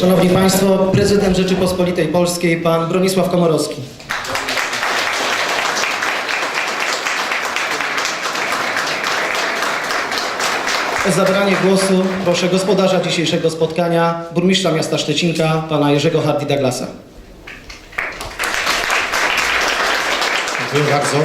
Szanowni Państwo, prezydent Rzeczypospolitej Polskiej, pan Bronisław Komorowski. O zabranie głosu proszę gospodarza dzisiejszego spotkania, burmistrza miasta Szczecinka, pana Jerzego Hardy Douglasa. Dziękuję bardzo.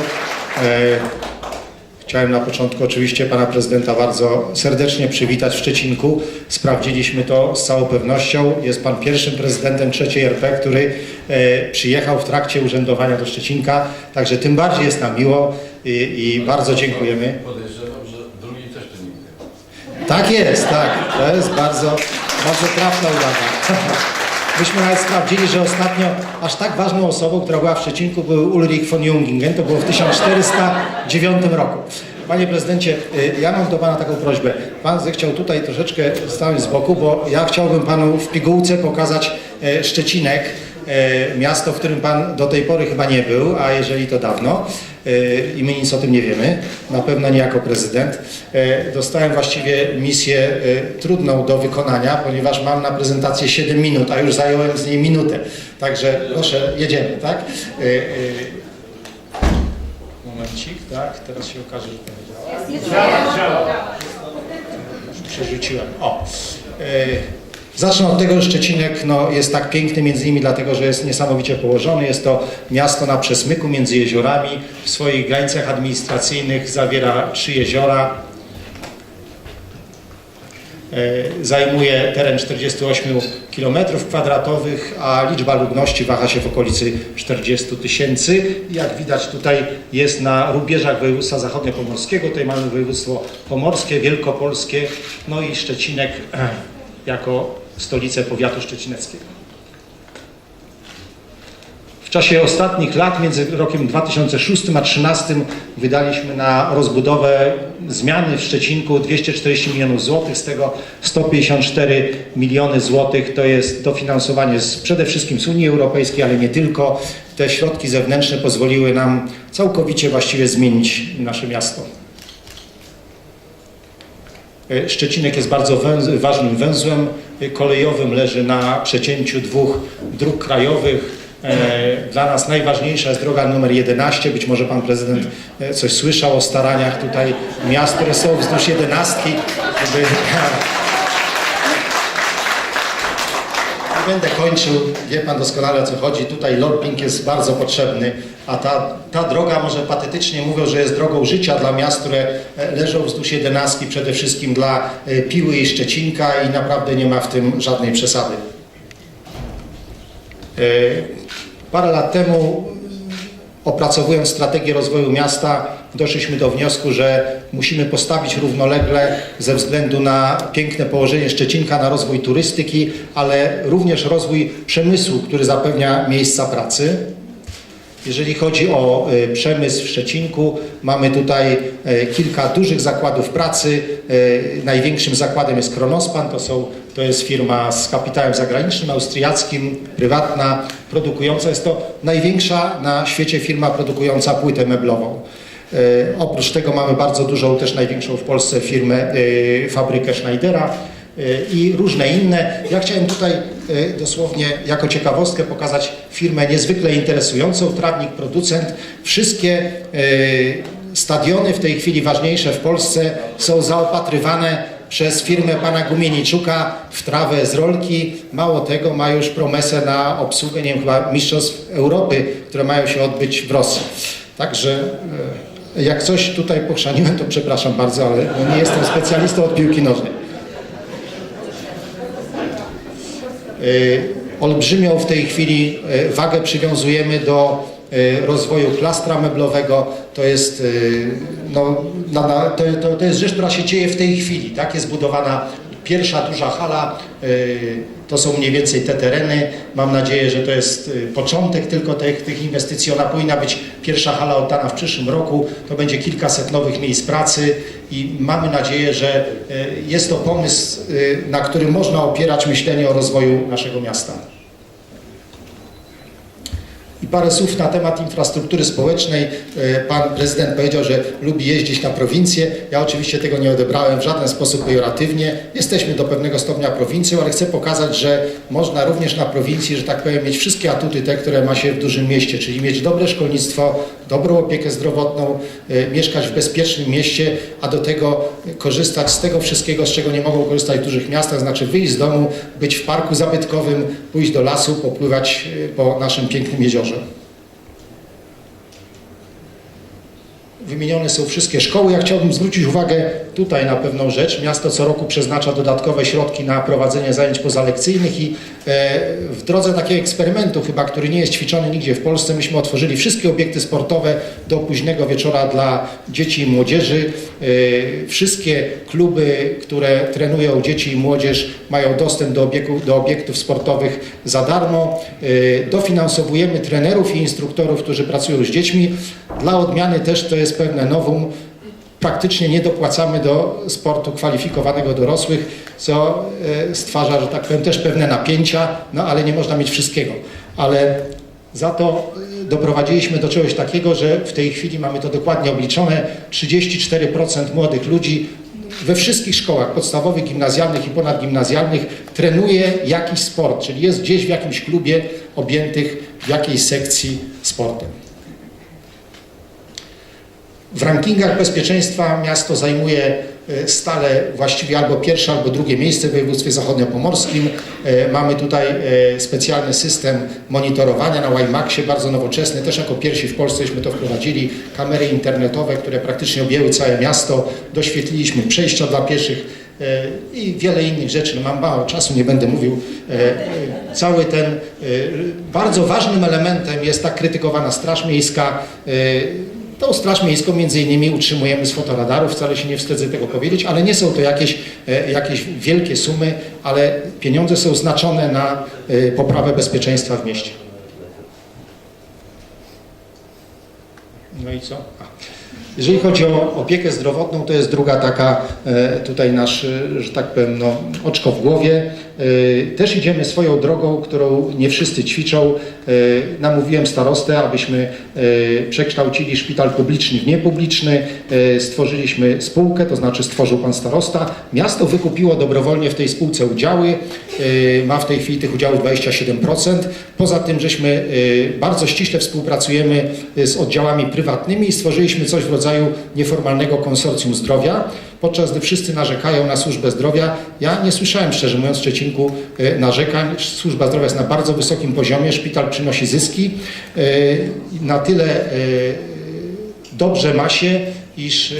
Chciałem na początku oczywiście pana prezydenta bardzo serdecznie przywitać w Szczecinku. Sprawdziliśmy to z całą pewnością. Jest pan pierwszym prezydentem trzeciej RP, który e, przyjechał w trakcie urzędowania do Szczecinka. Także tym bardziej jest nam miło i, i bardzo dziękujemy. Podejrzewam, że drugi też tu nigdy. Tak jest, tak. To jest bardzo, bardzo trafna uwaga. Myśmy nawet sprawdzili, że ostatnio aż tak ważną osobą, która była w Szczecinku, był Ulrich von Jungingen. To było w 1409 roku. Panie prezydencie, y, ja mam do pana taką prośbę. Pan zechciał tutaj troszeczkę stanąć z boku, bo ja chciałbym panu w pigułce pokazać e, Szczecinek, e, miasto, w którym pan do tej pory chyba nie był, a jeżeli to dawno i my nic o tym nie wiemy, na pewno nie jako prezydent. E, Dostałem właściwie misję e, trudną do wykonania, ponieważ mam na prezentację 7 minut, a już zająłem z niej minutę. Także proszę, jedziemy, tak? E, e, Momencik, tak, teraz się okaże, że to nie działa. Przerzuciłem. O. Zacznę od tego, że Szczecinek no, jest tak piękny między innymi dlatego, że jest niesamowicie położony. Jest to miasto na przesmyku między jeziorami. W swoich granicach administracyjnych zawiera trzy jeziora. E, Zajmuje teren 48 km kwadratowych, a liczba ludności waha się w okolicy 40 tysięcy. Jak widać tutaj jest na rubieżach województwa zachodniopomorskiego. Tutaj mamy województwo pomorskie, wielkopolskie, no i Szczecinek e, jako stolicę powiatu szczecineckiego. W czasie ostatnich lat, między rokiem 2006 a 2013, wydaliśmy na rozbudowę zmiany w Szczecinku 240 milionów złotych, z tego 154 miliony złotych to jest dofinansowanie z, przede wszystkim z Unii Europejskiej, ale nie tylko. Te środki zewnętrzne pozwoliły nam całkowicie właściwie zmienić nasze miasto. E, Szczecinek jest bardzo węz, ważnym węzłem kolejowym, leży na przecięciu dwóch dróg krajowych. E, Dla nas najważniejsza jest droga numer 11. Być może pan prezydent e, coś słyszał o staraniach tutaj miast, które są wzdłuż 11, żeby... będę kończył, wie pan doskonale o co chodzi. Tutaj lobbing jest bardzo potrzebny, a ta, ta droga, może patetycznie mówią, że jest drogą życia dla miast, które e, leżą wzdłuż jedenastki, przede wszystkim dla e, Piły i Szczecinka i naprawdę nie ma w tym żadnej przesady. E, Parę lat temu opracowując strategię rozwoju miasta, doszliśmy do wniosku, że musimy postawić równolegle ze względu na piękne położenie Szczecinka na rozwój turystyki, ale również rozwój przemysłu, który zapewnia miejsca pracy. Jeżeli chodzi o y, przemysł w Szczecinku, mamy tutaj y, kilka dużych zakładów pracy. Y, Największym zakładem jest Kronospan, to, są, to jest firma z kapitałem zagranicznym, austriackim, prywatna, produkująca. Jest to największa na świecie firma produkująca płytę meblową. E, Oprócz tego mamy bardzo dużą, też największą w Polsce firmę, e, fabrykę Schneidera e, i różne inne. Ja chciałem tutaj dosłownie jako ciekawostkę pokazać firmę niezwykle interesującą, Trawnik Producent. Wszystkie stadiony w tej chwili ważniejsze w Polsce są zaopatrywane przez firmę pana Gumieniczuka w trawę z rolki. Mało tego, ma już promesę na obsługę, nie wiem, chyba Mistrzostw Europy, które mają się odbyć w Rosji. Także jak coś tutaj pochrzaniłem, to przepraszam bardzo, ale no nie jestem specjalistą od piłki nożnej. E, Olbrzymią w tej chwili e, wagę przywiązujemy do e, rozwoju klastra meblowego. To jest, no, to, to jest rzecz, która się dzieje w tej chwili. Tak? Jest budowana pierwsza duża hala. e, To są mniej więcej te tereny. Mam nadzieję, że to jest e, początek tylko tych, tych inwestycji. Ona powinna być pierwsza hala oddana w przyszłym roku. To będzie kilkaset nowych miejsc pracy i mamy nadzieję, że e, jest to pomysł, na którym można opierać myślenie o rozwoju naszego miasta. I parę słów na temat infrastruktury społecznej. E, Pan prezydent powiedział, że lubi jeździć na prowincję. Ja oczywiście tego nie odebrałem w żaden sposób pejoratywnie. Jesteśmy do pewnego stopnia prowincją, ale chcę pokazać, że można również na prowincji, że tak powiem, mieć wszystkie atuty te, które ma się w dużym mieście, czyli mieć dobre szkolnictwo, dobrą opiekę zdrowotną, e, mieszkać w bezpiecznym mieście, a do tego korzystać z tego wszystkiego, z czego nie mogą korzystać w dużych miastach, znaczy wyjść z domu, być w parku zabytkowym, pójść do lasu, popływać e, po naszym pięknym jeziorze. Wymienione są wszystkie szkoły. Ja chciałbym zwrócić uwagę tutaj na pewną rzecz. Miasto co roku przeznacza dodatkowe środki na prowadzenie zajęć pozalekcyjnych i e, w drodze takiego eksperymentu chyba, który nie jest ćwiczony nigdzie w Polsce, myśmy otworzyli wszystkie obiekty sportowe do późnego wieczora dla dzieci i młodzieży. E, Wszystkie kluby, które trenują dzieci i młodzież mają dostęp do, obiegu, do obiektów sportowych za darmo. E, Dofinansowujemy trenerów i instruktorów, którzy pracują z dziećmi. Dla odmiany też to jest pewne nowum. Praktycznie nie dopłacamy do sportu kwalifikowanego dorosłych, co e, stwarza, że tak powiem, też pewne napięcia, no ale nie można mieć wszystkiego. Ale za to e, doprowadziliśmy do czegoś takiego, że w tej chwili mamy to dokładnie obliczone. 34% młodych ludzi we wszystkich szkołach podstawowych, gimnazjalnych i ponadgimnazjalnych trenuje jakiś sport, czyli jest gdzieś w jakimś klubie objętych w jakiejś sekcji sportem. W rankingach bezpieczeństwa miasto zajmuje e, stale właściwie albo pierwsze, albo drugie miejsce w województwie zachodniopomorskim. E, Mamy tutaj e, specjalny system monitorowania na WiMAXie, bardzo nowoczesny. Też jako pierwsi w Polsceśmy to wprowadzili. Kamery internetowe, które praktycznie objęły całe miasto. Doświetliliśmy przejścia dla pieszych i wiele innych rzeczy. No mam mało czasu, nie będę mówił. Cały ten bardzo ważnym elementem jest ta krytykowana Straż Miejska. Tą Straż Miejską między innymi utrzymujemy z fotoradarów, wcale się nie wstydzę tego powiedzieć, ale nie są to jakieś, e, jakieś wielkie sumy, ale pieniądze są znaczone na e, poprawę bezpieczeństwa w mieście. No i co? A. Jeżeli chodzi o opiekę zdrowotną, to jest druga taka e, tutaj nasz, e, że tak powiem, no, oczko w głowie. E, Też idziemy swoją drogą, którą nie wszyscy ćwiczą. Namówiłem starostę, abyśmy przekształcili szpital publiczny w niepubliczny. Stworzyliśmy spółkę, to znaczy stworzył pan starosta. Miasto wykupiło dobrowolnie w tej spółce udziały. Ma w tej chwili tych udziałów 27%. Poza tym, żeśmy bardzo ściśle współpracujemy z oddziałami prywatnymi i stworzyliśmy coś w rodzaju nieformalnego konsorcjum zdrowia. Podczas gdy wszyscy narzekają na służbę zdrowia, ja nie słyszałem szczerze mówiąc w Szczecinku e, narzekań. Służba zdrowia jest na bardzo wysokim poziomie, szpital przynosi zyski. E, Na tyle e, dobrze ma się, iż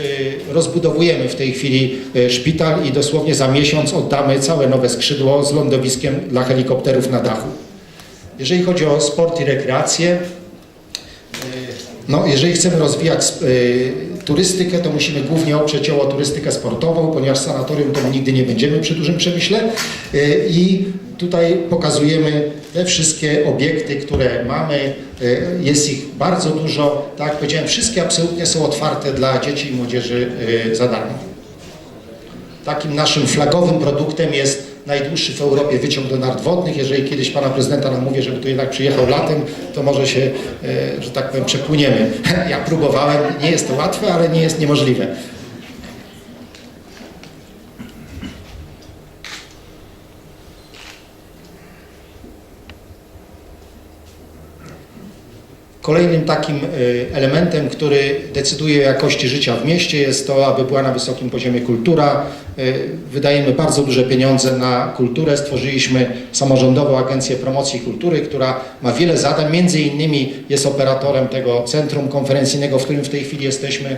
rozbudowujemy w tej chwili szpital i dosłownie za miesiąc oddamy całe nowe skrzydło z lądowiskiem dla helikopterów na dachu. Jeżeli chodzi o sport i rekreację, no, jeżeli chcemy rozwijać y, turystykę, to musimy głównie oprzeć ją o turystykę sportową, ponieważ sanatorium to nigdy nie będziemy przy dużym przemyśle. Y, I tutaj pokazujemy te wszystkie obiekty, które mamy. Y, jest ich bardzo dużo. Tak jak powiedziałem, wszystkie absolutnie są otwarte dla dzieci i młodzieży y, za darmo. Takim naszym flagowym produktem jest najdłuższy w Europie wyciąg do nart wodnych. Jeżeli kiedyś pana prezydenta namówię, żeby tu jednak przyjechał latem, to może się, e, że tak powiem, przepłyniemy. Ja próbowałem, nie jest to łatwe, ale nie jest niemożliwe. Kolejnym takim y, elementem, który decyduje o jakości życia w mieście jest to, aby była na wysokim poziomie kultura. Y, Wydajemy bardzo duże pieniądze na kulturę. Stworzyliśmy samorządową agencję promocji kultury, która ma wiele zadań. Między innymi jest operatorem tego centrum konferencyjnego, w którym w tej chwili jesteśmy.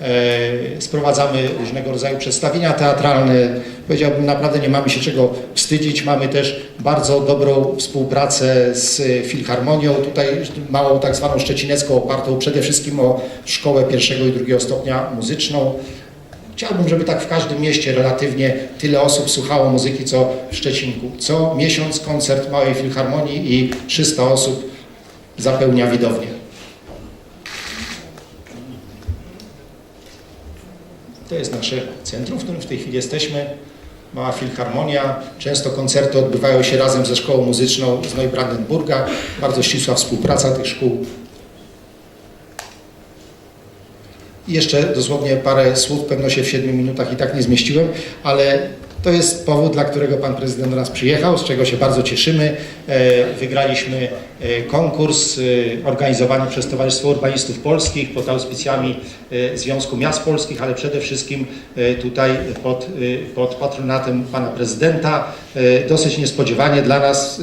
E, Sprowadzamy różnego rodzaju przedstawienia teatralne. Powiedziałbym, naprawdę nie mamy się czego wstydzić. Mamy też bardzo dobrą współpracę z Filharmonią, tutaj małą tak zwaną szczecinecką, opartą przede wszystkim o szkołę pierwszego i drugiego stopnia muzyczną. Chciałbym, żeby tak w każdym mieście relatywnie tyle osób słuchało muzyki, co w Szczecinku. Co miesiąc koncert Małej Filharmonii i 300 osób zapełnia widownię. To jest nasze centrum, w którym w tej chwili jesteśmy. mała filharmonia. Często koncerty odbywają się razem ze szkołą muzyczną z Neubrandenburga. Bardzo ścisła współpraca tych szkół. Jeszcze dosłownie parę słów, pewno się w 7 minutach i tak nie zmieściłem, ale to jest powód, dla którego pan prezydent do nas przyjechał, z czego się bardzo cieszymy. E, Wygraliśmy e, konkurs e, organizowany przez Towarzystwo Urbanistów Polskich pod auspicjami Związku Miast Polskich, ale przede wszystkim tutaj pod, pod patronatem pana prezydenta. Dosyć niespodziewanie dla nas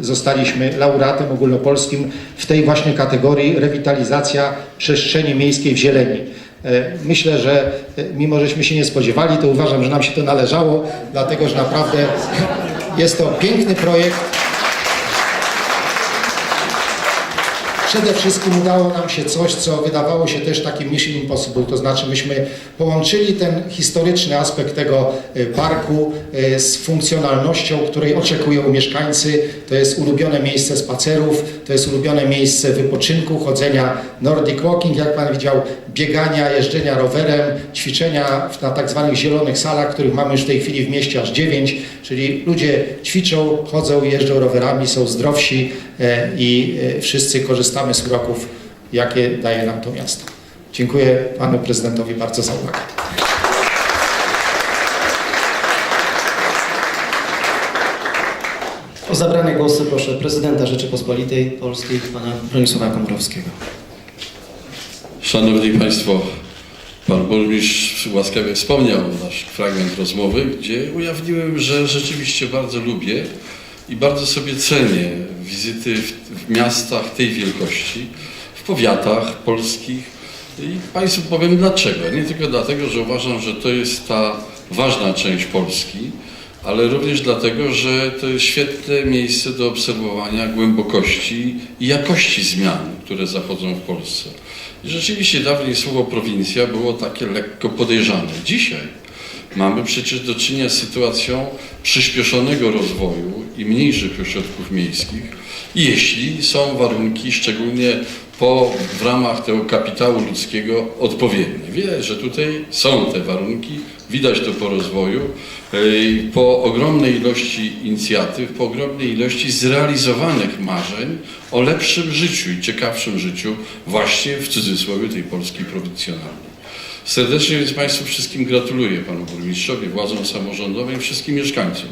zostaliśmy laureatem ogólnopolskim w tej właśnie kategorii rewitalizacja przestrzeni miejskiej w zieleni. E, Myślę, że e, mimo żeśmy się nie spodziewali, to uważam, że nam się to należało, dlatego że naprawdę jest to piękny projekt. Przede wszystkim udało nam się coś, co wydawało się też takim mission impossible, to znaczy myśmy połączyli ten historyczny aspekt tego e, parku e, z funkcjonalnością, której oczekują mieszkańcy. To jest ulubione miejsce spacerów, to jest ulubione miejsce wypoczynku, chodzenia Nordic Walking, jak Pan widział, biegania, jeżdżenia rowerem, ćwiczenia na tak zwanych zielonych salach, których mamy już w tej chwili w mieście aż dziewięć, czyli ludzie ćwiczą, chodzą, jeżdżą rowerami, są zdrowsi i e, wszyscy korzystamy z uroków, jakie daje nam to miasto. Dziękuję Panu Prezydentowi bardzo za uwagę. O zabranie głosu proszę prezydenta Rzeczypospolitej Polskiej, pana Bronisława Komorowskiego. Szanowni Państwo, Pan Burmistrz łaskawie wspomniał nasz fragment rozmowy, gdzie ujawniłem, że rzeczywiście bardzo lubię i bardzo sobie cenię wizyty w, w miastach tej wielkości, w powiatach polskich i Państwu powiem dlaczego. Nie tylko dlatego, że uważam, że to jest ta ważna część Polski, ale również dlatego, że to jest świetne miejsce do obserwowania głębokości i jakości zmian, które zachodzą w Polsce. I rzeczywiście dawniej słowo prowincja było takie lekko podejrzane. Dzisiaj mamy przecież do czynienia z sytuacją przyspieszonego rozwoju i mniejszych ośrodków miejskich, jeśli są warunki, szczególnie po, w ramach tego kapitału ludzkiego odpowiednie. Widać, że tutaj są te warunki, widać to po rozwoju, yy, po ogromnej ilości inicjatyw, po ogromnej ilości zrealizowanych marzeń o lepszym życiu i ciekawszym życiu właśnie w cudzysłowie tej Polski prowincjonalnej. Serdecznie więc Państwu wszystkim gratuluję, Panu Burmistrzowi, władzom samorządowym wszystkim mieszkańcom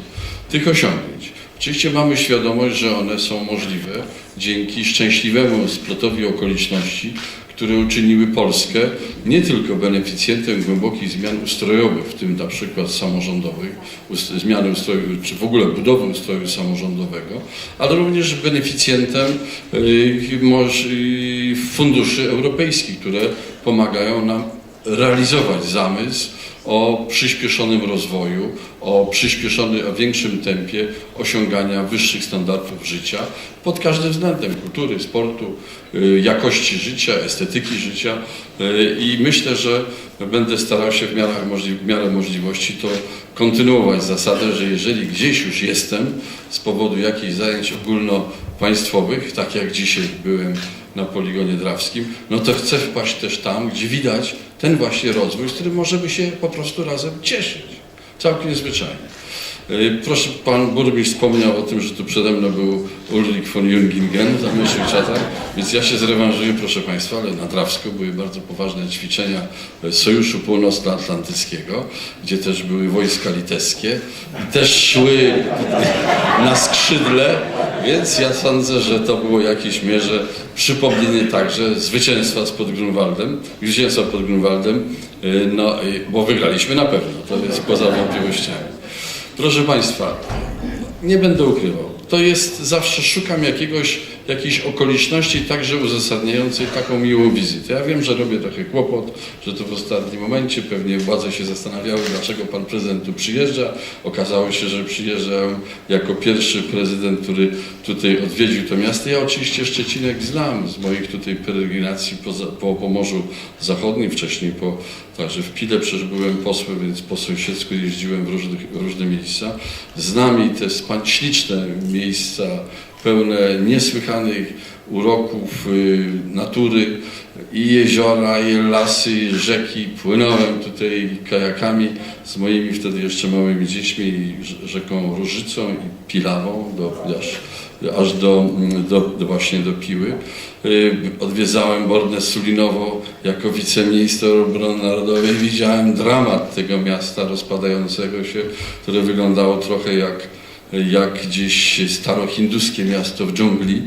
tych osiągnięć. Oczywiście mamy świadomość, że one są możliwe dzięki szczęśliwemu splotowi okoliczności, które uczyniły Polskę nie tylko beneficjentem głębokich zmian ustrojowych, w tym na przykład samorządowych, zmiany ustroju, czy w ogóle budowy ustroju samorządowego, ale również beneficjentem y, y, funduszy europejskich, które pomagają nam realizować zamysł o przyspieszonym rozwoju, o przyspieszonym, o większym tempie osiągania wyższych standardów życia pod każdym względem kultury, sportu, y, jakości życia, estetyki życia. Y, i myślę, że będę starał się w miarę, w miarę możliwości to kontynuować zasadę, że jeżeli gdzieś już jestem z powodu jakichś zajęć ogólnopaństwowych, tak jak dzisiaj byłem na poligonie drawskim, no to chcę wpaść też tam, gdzie widać ten właśnie rozwój, z którym możemy się po prostu razem cieszyć. Całkiem zwyczajnie. Y, Proszę, pan burmistrz wspomniał o tym, że tu przede mną był Ulrich von Jungingen za myśl czatach, więc ja się zrewanżuję, proszę Państwa, ale na Drawsku były bardzo poważne ćwiczenia y, Sojuszu Północnoatlantyckiego, gdzie też były wojska litewskie i też szły na skrzydle, więc ja sądzę, że to było w jakiejś mierze przypomnienie także zwycięstwa z pod Grunwaldem, zwycięstwa pod Grunwaldem, y, no, bo wygraliśmy na pewno, to jest poza wątpliwościami. Proszę Państwa, nie będę ukrywał. To jest, zawsze szukam jakiegoś, jakiejś okoliczności także uzasadniającej taką miłą wizytę. Ja wiem, że robię trochę kłopot, że to w ostatnim momencie pewnie władze się zastanawiały, dlaczego pan prezydent tu przyjeżdża. Okazało się, że przyjeżdżam jako pierwszy prezydent, który tutaj odwiedził to miasto. Ja oczywiście Szczecinek znam z moich tutaj peregrinacji po, po Pomorzu Zachodnim, wcześniej po, także w Pile przecież byłem posłem, więc po sąsiedzku jeździłem w, różne miejsca. Znam i te śliczne miejsca pełne niesłychanych uroków y, natury i jeziora, i lasy, i rzeki. Płynąłem tutaj kajakami z moimi wtedy jeszcze małymi dziećmi, rzeką Różycą i Pilawą, do, aż, aż do, do, do właśnie do Piły. Y, Odwiedzałem Bornę Sulinowo jako wiceminister obrony narodowej. Widziałem dramat tego miasta rozpadającego się, które wyglądało trochę jak, jak gdzieś starohinduskie miasto w dżungli.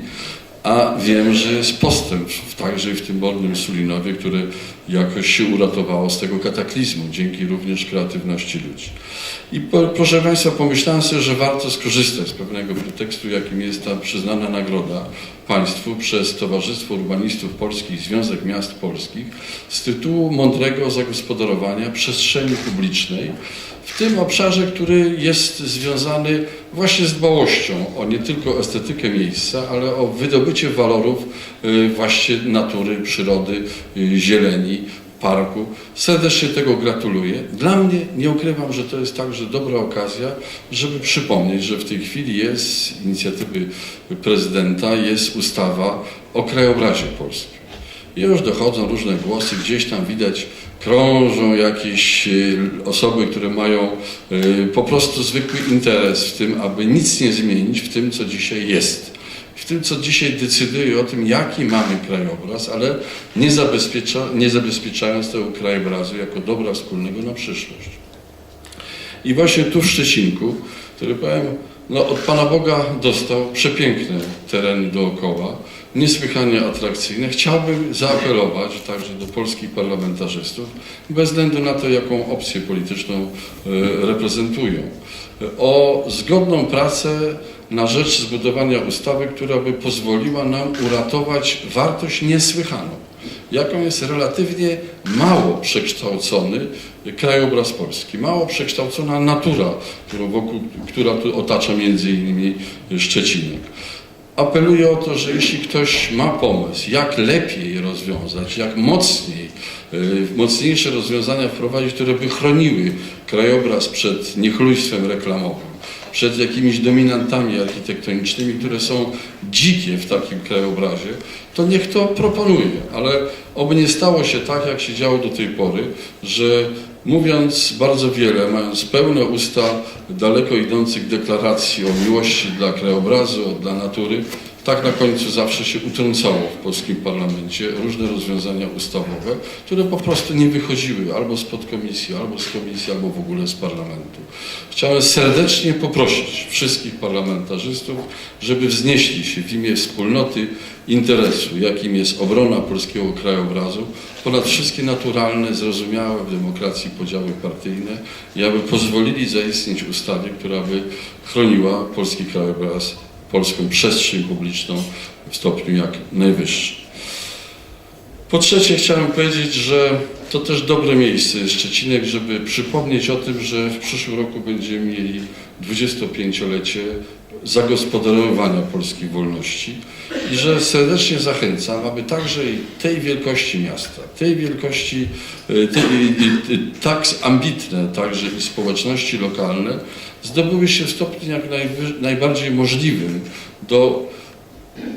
A wiem, że jest postęp także w tym Bornym Sulinowie, które jakoś się uratowało z tego kataklizmu, dzięki również kreatywności ludzi. I po, proszę Państwa, pomyślałem sobie, że warto skorzystać z pewnego pretekstu, jakim jest ta przyznana nagroda państwu przez Towarzystwo Urbanistów Polskich Związek Miast Polskich z tytułu mądrego zagospodarowania przestrzeni publicznej w tym obszarze, który jest związany właśnie z dbałością o nie tylko estetykę miejsca, ale o wydobycie walorów y, właśnie natury, przyrody, y, parku. Serdecznie tego gratuluję. Dla mnie, nie ukrywam, że to jest także dobra okazja, żeby przypomnieć, że w tej chwili jest z inicjatywy prezydenta, jest ustawa o krajobrazie polskim. I już dochodzą różne głosy, gdzieś tam widać, krążą jakieś y, osoby, które mają y, po prostu zwykły interes w tym, aby nic nie zmienić w tym, co dzisiaj jest. W tym, co dzisiaj decyduje o tym, jaki mamy krajobraz, ale nie, zabezpiecza, nie zabezpieczając tego krajobrazu jako dobra wspólnego na przyszłość. I właśnie tu w Szczecinku, który powiem, no od Pana Boga dostał przepiękne tereny dookoła, niesłychanie atrakcyjne. Chciałbym zaapelować także do polskich parlamentarzystów, bez względu na to, jaką opcję polityczną e, reprezentują, o zgodną pracę na rzecz zbudowania ustawy, która by pozwoliła nam uratować wartość niesłychaną, jaką jest relatywnie mało przekształcony krajobraz Polski, mało przekształcona natura, wokół, która tu otacza między innymi Szczecinek. Apeluję o to, że jeśli ktoś ma pomysł, jak lepiej rozwiązać, jak mocniej, y, mocniejsze rozwiązania wprowadzić, które by chroniły krajobraz przed niechlujstwem reklamowym, przed jakimiś dominantami architektonicznymi, które są dzikie w takim krajobrazie, to niech to proponuje, ale oby nie stało się tak, jak się działo do tej pory, że mówiąc bardzo wiele, mając pełne usta daleko idących deklaracji o miłości dla krajobrazu, dla natury, tak na końcu zawsze się utrącało w polskim parlamencie różne rozwiązania ustawowe, które po prostu nie wychodziły albo z podkomisji, albo z komisji, albo w ogóle z parlamentu. Chciałem serdecznie poprosić wszystkich parlamentarzystów, żeby wznieśli się w imię wspólnoty interesu, jakim jest obrona polskiego krajobrazu, ponad wszystkie naturalne, zrozumiałe w demokracji podziały partyjne i aby pozwolili zaistnieć ustawie, która by chroniła polski krajobraz, polską przestrzeń publiczną w stopniu jak najwyższym. Po trzecie chciałem powiedzieć, że to też dobre miejsce jest Szczecinek, żeby przypomnieć o tym, że w przyszłym roku będziemy mieli 25-lecie zagospodarowania polskiej wolności i że serdecznie zachęcam, aby także i tej wielkości miasta, tej wielkości, y, tej, y, y, tak ambitne także i społeczności lokalne zdobyły się w stopniu jak najbardziej możliwym do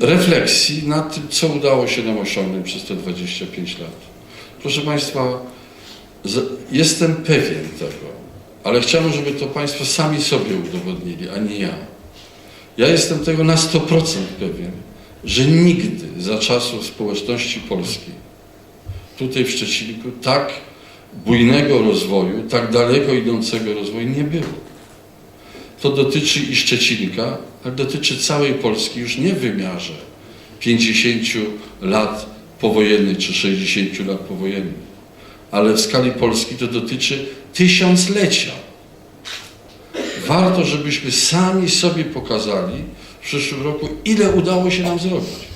refleksji nad tym, co udało się nam osiągnąć przez te 25 lat. Proszę Państwa, jestem pewien tego, ale chciałbym, żeby to Państwo sami sobie udowodnili, a nie ja. Ja jestem tego na 100% pewien, że nigdy za czasów społeczności polskiej, tutaj w Szczecinku, tak bujnego rozwoju, tak daleko idącego rozwoju nie było. To dotyczy i Szczecinka, ale dotyczy całej Polski już nie w wymiarze 50 lat powojennych czy 60 lat powojennych, ale w skali Polski to dotyczy tysiąclecia. Warto, żebyśmy sami sobie pokazali w przyszłym roku, ile udało się nam zrobić.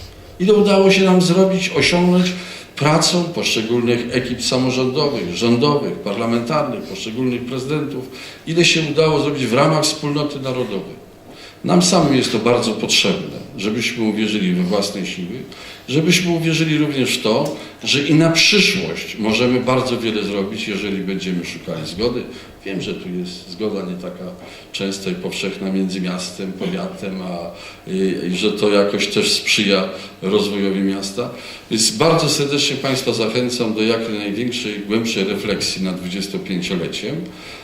Ile udało się nam zrobić, osiągnąć pracą poszczególnych ekip samorządowych, rządowych, parlamentarnych, poszczególnych prezydentów, ile się udało zrobić w ramach wspólnoty narodowej. Nam samym jest to bardzo potrzebne, żebyśmy uwierzyli we własne siły, żebyśmy uwierzyli również w to, że i na przyszłość możemy bardzo wiele zrobić, jeżeli będziemy szukali zgody. Wiem, że tu jest zgoda nie taka częsta i powszechna między miastem, powiatem, a i że to jakoś też sprzyja rozwojowi miasta. Więc bardzo serdecznie Państwa zachęcam do jak największej, głębszej refleksji nad 25-leciem,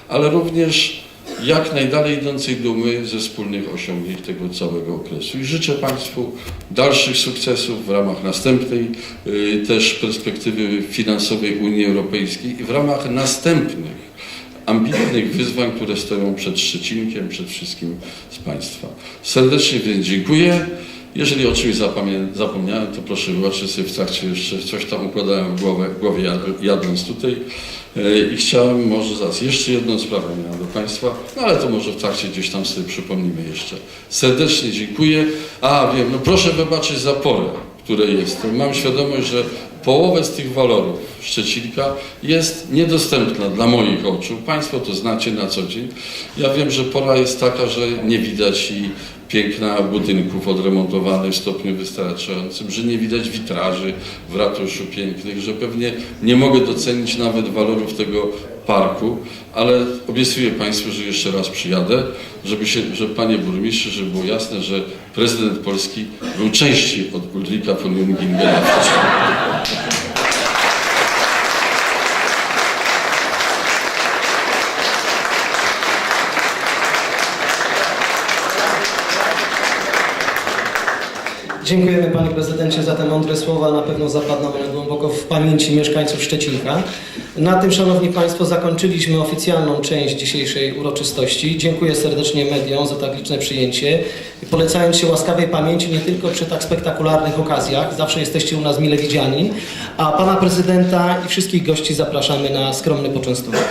ale również jak najdalej idącej dumy ze wspólnych osiągnięć tego całego okresu. I życzę Państwu dalszych sukcesów w ramach następnej y, też perspektywy finansowej Unii Europejskiej i w ramach następnych ambitnych wyzwań, które stoją przed Szczecinkiem, przed wszystkim z Państwa. Serdecznie więc dziękuję. Jeżeli o czymś zapomniałem, to proszę wybaczyć sobie w trakcie jeszcze coś tam układałem w głowie jad- jadąc tutaj. E, I chciałem może zaraz jeszcze jedną sprawę miałem do Państwa, no ale to może w trakcie gdzieś tam sobie przypomnimy jeszcze. Serdecznie dziękuję. A wiem, no proszę wybaczyć za porę, w której jestem. Mam świadomość, że połowę z tych walorów Szczecinka jest niedostępna dla moich oczu. Państwo to znacie na co dzień. Ja wiem, że pora jest taka, że nie widać i piękna budynków odremontowanych w stopniu wystarczającym, że nie widać witraży w ratuszu pięknych, że pewnie nie mogę docenić nawet walorów tego parku, ale obiecuję Państwu, że jeszcze raz przyjadę, żeby się, że Panie Burmistrzu, żeby było jasne, że prezydent Polski był częściej od Ulrika von Jungingena Dziękujemy Panie Prezydencie za te mądre słowa. Na pewno zapadną one głęboko w pamięci mieszkańców Szczecinka. Na tym, Szanowni Państwo, zakończyliśmy oficjalną część dzisiejszej uroczystości. Dziękuję serdecznie mediom za tak liczne przyjęcie. Polecając się łaskawej pamięci nie tylko przy tak spektakularnych okazjach, zawsze jesteście u nas mile widziani, a Pana Prezydenta i wszystkich gości zapraszamy na skromny poczęstunek.